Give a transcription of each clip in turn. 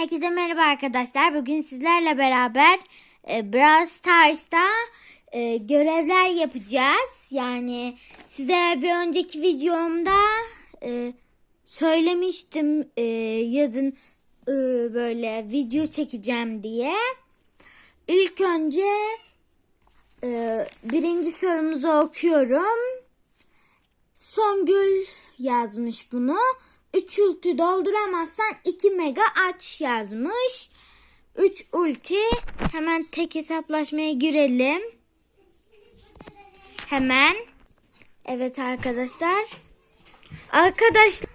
Herkese merhaba arkadaşlar. Bugün sizlerle beraber e, Brawl Stars'ta e, görevler yapacağız. Yani size bir önceki videomda e, söylemiştim e, yazın e, böyle video çekeceğim diye. İlk önce e, birinci sorumuzu okuyorum. Songül yazmış bunu. 3 ulti dolduramazsan 2 mega aç yazmış. 3 ulti. Hemen tek hesaplaşmaya girelim. Hemen. Evet arkadaşlar. Arkadaşlar.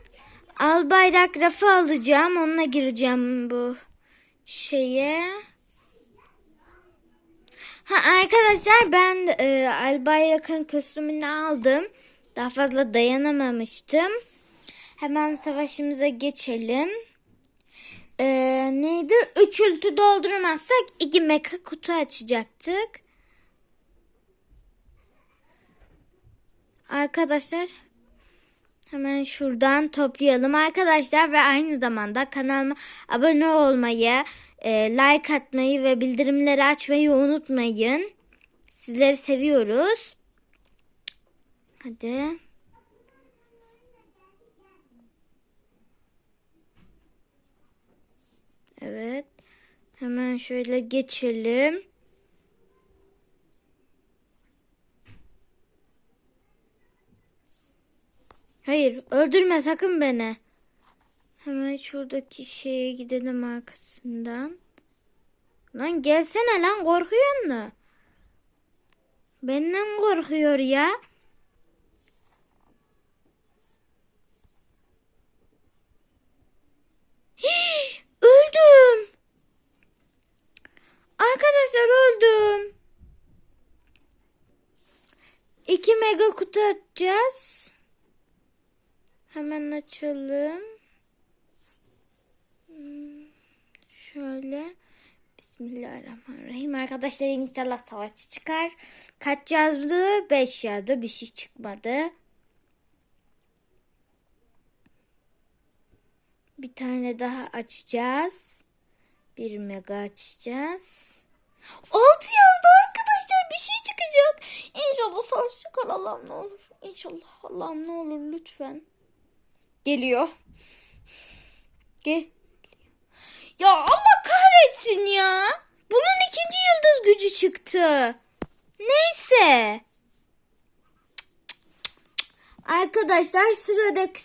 Al bayrak rafı alacağım. Onunla gireceğim bu şeye. Ha arkadaşlar ben e, Albayrak'ın kostümünü aldım. Daha fazla dayanamamıştım. Hemen savaşımıza geçelim. Ee, neydi? Üç ulti doldurmazsak iki meka kutu açacaktık. Arkadaşlar hemen şuradan toplayalım arkadaşlar ve aynı zamanda kanalıma abone olmayı, e, like atmayı ve bildirimleri açmayı unutmayın. Sizleri seviyoruz. Hadi. Evet. Hemen şöyle geçelim. Hayır, öldürme sakın beni. Hemen şuradaki şeye gidelim arkasından. Lan gelsene lan korkuyor mu? Benden korkuyor ya. Hii, öldüm. Arkadaşlar öldüm. İki mega kutu açacağız. Hemen açalım. Hmm, Şöyle. Bismillahirrahmanirrahim. Arkadaşlar inşallah savaşçı çıkar. Kaç yazdı? 5 yazdı. Bir şey çıkmadı. Bir tane daha açacağız. Bir mega açacağız. 6 yazdı arkadaşlar. Bir şey çıkacak. İnşallah savaş çıkar Allah'ım ne olur. İnşallah Allah'ım ne olur lütfen. Geliyor. Gel. Ya Allah kahretsin ya. Bunun ikinci yıldız gücü çıktı. Neyse. Arkadaşlar sıradaki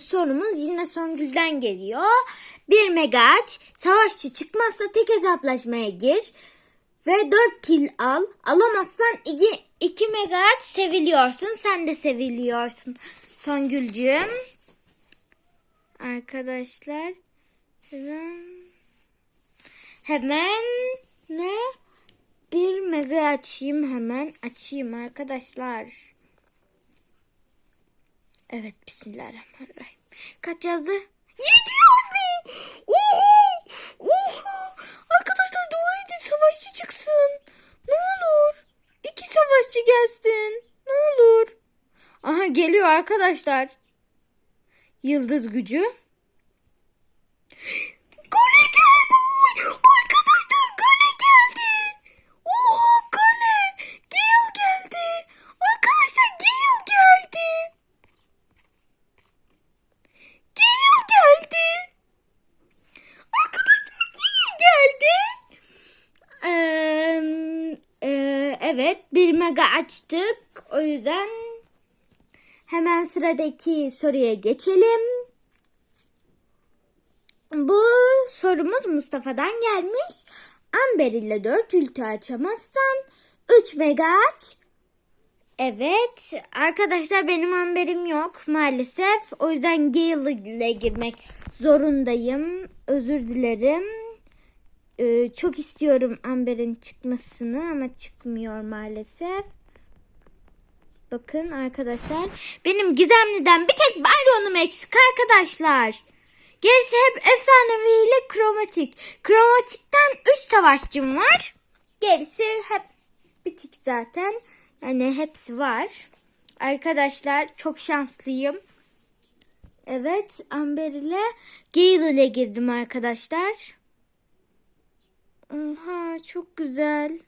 sorumuz yine Songül'den geliyor. Bir megaç savaşçı çıkmazsa tek hesaplaşmaya gir ve 4 kill al. Alamazsan 2, 2 megaç seviliyorsun. Sen de seviliyorsun Songül'cüğüm. Arkadaşlar hemen ne bir mega açayım hemen açayım arkadaşlar. Evet bismillahirrahmanirrahim. Kaç yazdı? Yedi yazdı. Oha! Oha! Arkadaşlar dua edin savaşçı çıksın. Ne olur. İki savaşçı gelsin. Ne olur. Aha geliyor arkadaşlar. Yıldız gücü. Gole geldi. Arkadaşlar gole geldi. Oha gole. Gale geldi. Arkadaşlar Gale geldi. Gale geldi. Arkadaşlar Gale geldi. Ee, e, evet bir mega açtık. O yüzden hemen sıradaki soruya geçelim. Bu sorumuz Mustafa'dan gelmiş. Amber ile 4 ülke açamazsan 3 mega aç. Evet arkadaşlar benim amberim yok maalesef. O yüzden Gale ile girmek zorundayım. Özür dilerim. Ee, çok istiyorum amberin çıkmasını ama çıkmıyor maalesef. Bakın arkadaşlar. Benim gizemliden bir tek Byron'um eksik arkadaşlar. Gerisi hep efsanevi ile kromatik. Kromatikten 3 savaşçım var. Gerisi hep bitik zaten. Yani hepsi var. Arkadaşlar çok şanslıyım. Evet Amber ile Gale ile girdim arkadaşlar. Oha çok güzel.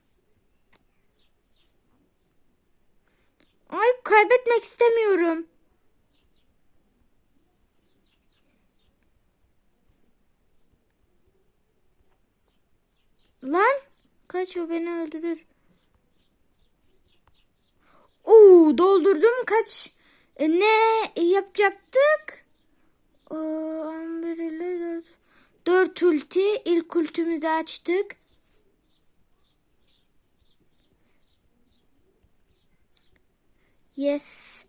Ay kaybetmek istemiyorum. Lan kaç o beni öldürür. Oo doldurdum kaç. E, ne yapacaktık? Ee, 4 ulti. İlk ultimizi açtık. Yes.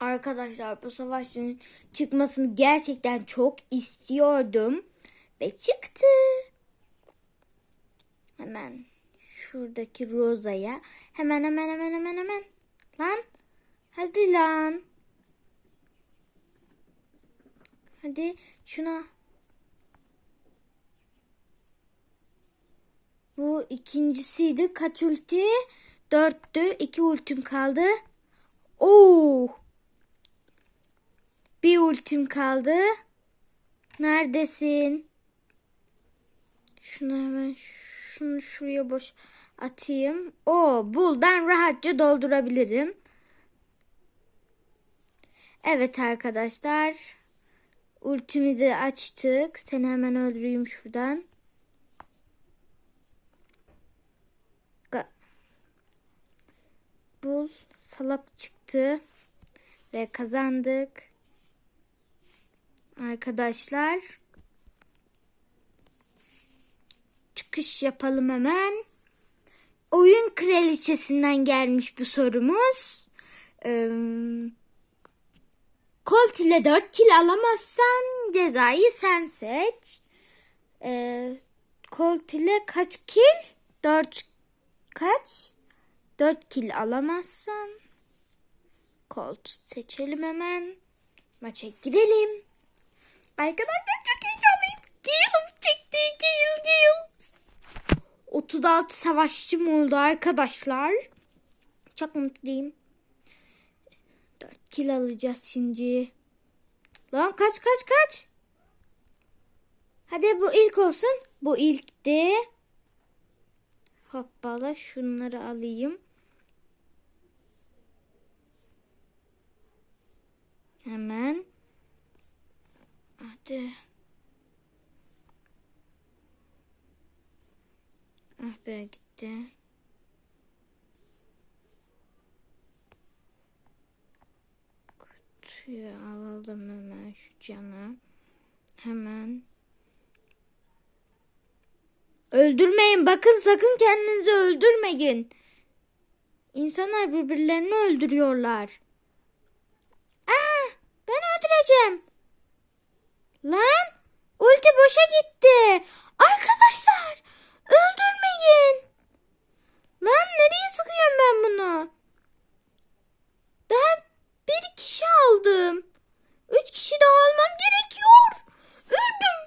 Arkadaşlar bu savaşçının çıkmasını gerçekten çok istiyordum. Ve çıktı. Hemen şuradaki Rosa'ya. Hemen hemen hemen hemen hemen. Lan. Hadi lan. Hadi şuna. Bu ikincisiydi. Kaç ulti? Dörttü. İki ultim kaldı. Oo. Bir ultim kaldı. Neredesin? Şunu hemen şunu şuraya boş atayım. O buldan rahatça doldurabilirim. Evet arkadaşlar. Ultimizi açtık. Seni hemen öldüreyim şuradan. Ga- Bul salak çıktı ve kazandık. Arkadaşlar çıkış yapalım hemen. Oyun kraliçesinden gelmiş bu sorumuz. Ee, Colt ile 4 kil alamazsan cezayı sen seç. Ee, Colt ile kaç kil? 4 kaç? 4 kil alamazsan Colt seçelim hemen. Maça girelim. Arkadaşlar çok heyecanlıyım. Gale çekti. Gale Gale. 36 savaşçım oldu arkadaşlar. Çok mutluyum. 4 kill alacağız şimdi. Lan kaç kaç kaç. Hadi bu ilk olsun. Bu ilkti. Hoppala şunları alayım. Hemen. Hadi. Ah be gitti. Kutuyu alalım hemen şu canı. Hemen. Öldürmeyin. Bakın sakın kendinizi öldürmeyin. İnsanlar birbirlerini öldürüyorlar. Aa, ben öldüreceğim. Lan ulti boşa gitti. Arkadaşlar öldürmeyin. Lan nereye sıkıyorum ben bunu? Daha bir kişi aldım. Üç kişi daha almam gerekiyor. Öldüm.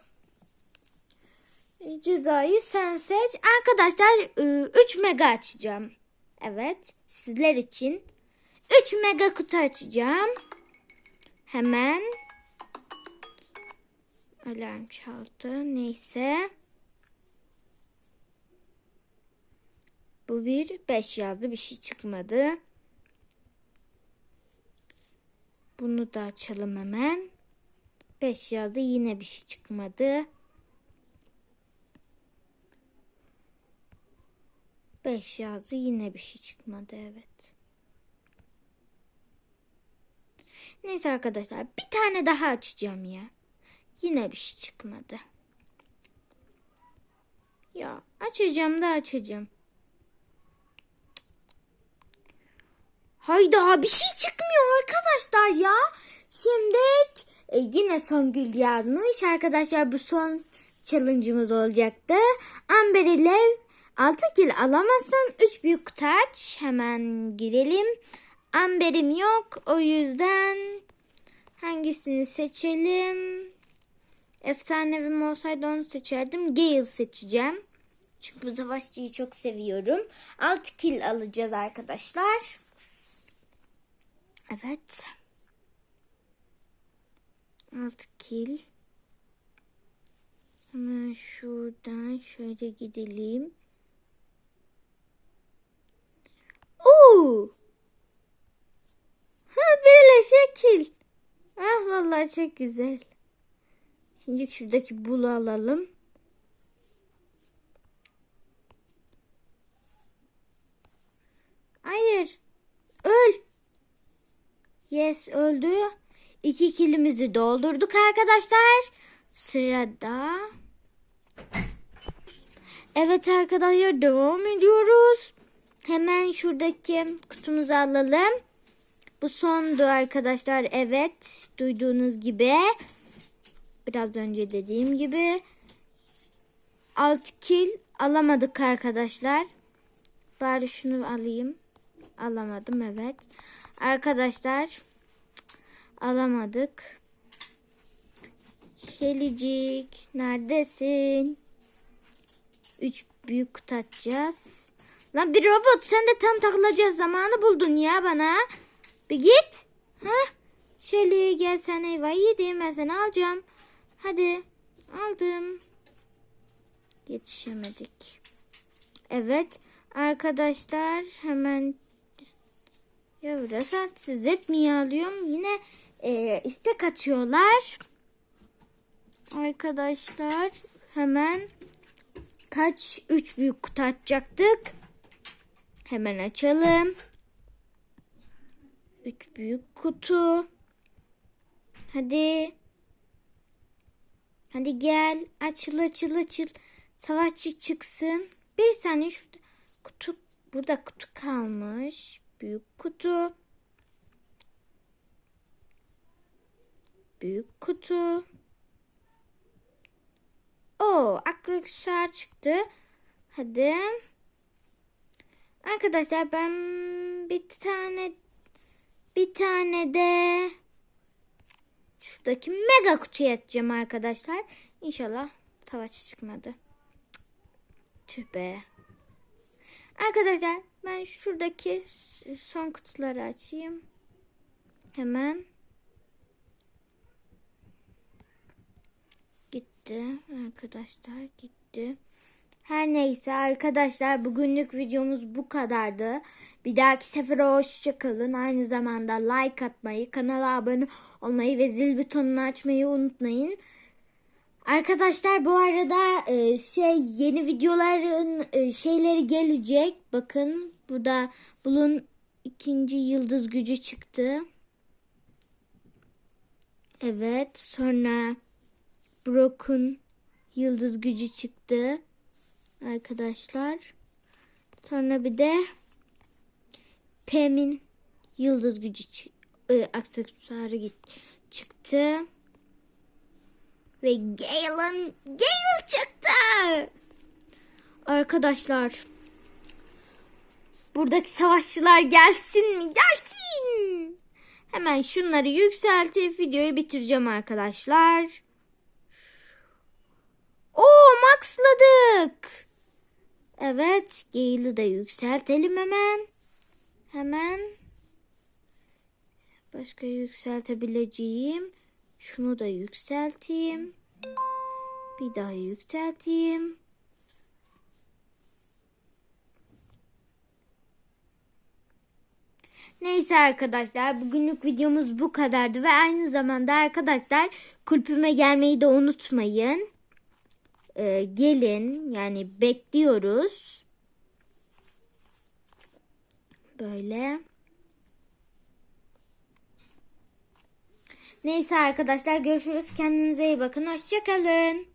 E, Cezayı sen seç. Arkadaşlar 3 mega açacağım. Evet sizler için. 3 mega kutu açacağım. Hemen. Alarm çaldı. Neyse. Bu bir 5 yazdı. Bir şey çıkmadı. Bunu da açalım hemen. 5 yazdı. Yine bir şey çıkmadı. 5 yazdı. Yine bir şey çıkmadı. Evet. Neyse arkadaşlar. Bir tane daha açacağım ya. Yine bir şey çıkmadı. Ya açacağım da açacağım. Hayda bir şey çıkmıyor arkadaşlar ya. Şimdi e, yine Songül yazmış. Arkadaşlar bu son challenge'ımız olacaktı. Amber ile 6 kill alamazsan 3 büyük kutu aç. Hemen girelim. Amber'im yok. O yüzden hangisini seçelim? Efsanevim olsaydı onu seçerdim. Gale seçeceğim. Çünkü bu savaşçıyı çok seviyorum. 6 kill alacağız arkadaşlar. Evet. Altı kil. Hemen şuradan şöyle gidelim. Oo! Ha böyle şekil. Ah vallahi çok güzel. Şimdi şuradaki bulu alalım. Hayır. Öl. Yes öldü. İki kilimizi doldurduk arkadaşlar. Sırada. Evet arkadaşlar devam ediyoruz. Hemen şuradaki kutumuzu alalım. Bu sondu arkadaşlar. Evet duyduğunuz gibi. Biraz önce dediğim gibi. 6 kil alamadık arkadaşlar. Bari şunu alayım. Alamadım evet. Arkadaşlar alamadık. Şelicik neredesin? 3 büyük kutu açacağız. Lan bir robot sen de tam takılacağız zamanı buldun ya bana. Bir git. Ha? Şeli gel sen eyvah yedim ben seni alacağım. Hadi aldım. Yetişemedik. Evet arkadaşlar hemen ya biraz siz etmiyor alıyorum. Yine e, istek atıyorlar. Arkadaşlar hemen kaç üç büyük kutu açacaktık. Hemen açalım. Üç büyük kutu. Hadi. Hadi gel. Açıl açıl açıl. Savaşçı çıksın. Bir saniye şurada kutu burada kutu kalmış. Büyük kutu. Büyük kutu. O aksesuar çıktı. Hadi. Arkadaşlar ben bir tane bir tane de şuradaki mega kutuyu açacağım arkadaşlar. İnşallah savaş çıkmadı. Tüh be. Arkadaşlar ben şuradaki son kutuları açayım. Hemen. Gitti arkadaşlar gitti. Her neyse arkadaşlar bugünlük videomuz bu kadardı. Bir dahaki sefere hoşçakalın. Aynı zamanda like atmayı, kanala abone olmayı ve zil butonunu açmayı unutmayın. Arkadaşlar bu arada e, şey yeni videoların e, şeyleri gelecek. Bakın burada bunun ikinci yıldız gücü çıktı. Evet sonra Brock'un yıldız gücü çıktı. Arkadaşlar. Sonra bir de Pam'in yıldız gücü e, aksesuarı çıktı. Ve Gale'ın Gale çıktı. Arkadaşlar. Buradaki savaşçılar gelsin mi? Gelsin. Hemen şunları yükseltip videoyu bitireceğim arkadaşlar. Oo maxladık. Evet Gale'ı da yükseltelim hemen. Hemen. Başka yükseltebileceğim. Şunu da yükselteyim. Bir daha yükselteyim. Neyse arkadaşlar bugünlük videomuz bu kadardı ve aynı zamanda arkadaşlar kulübüme gelmeyi de unutmayın. Ee, gelin yani bekliyoruz. Böyle. Neyse arkadaşlar görüşürüz. Kendinize iyi bakın. Hoşçakalın.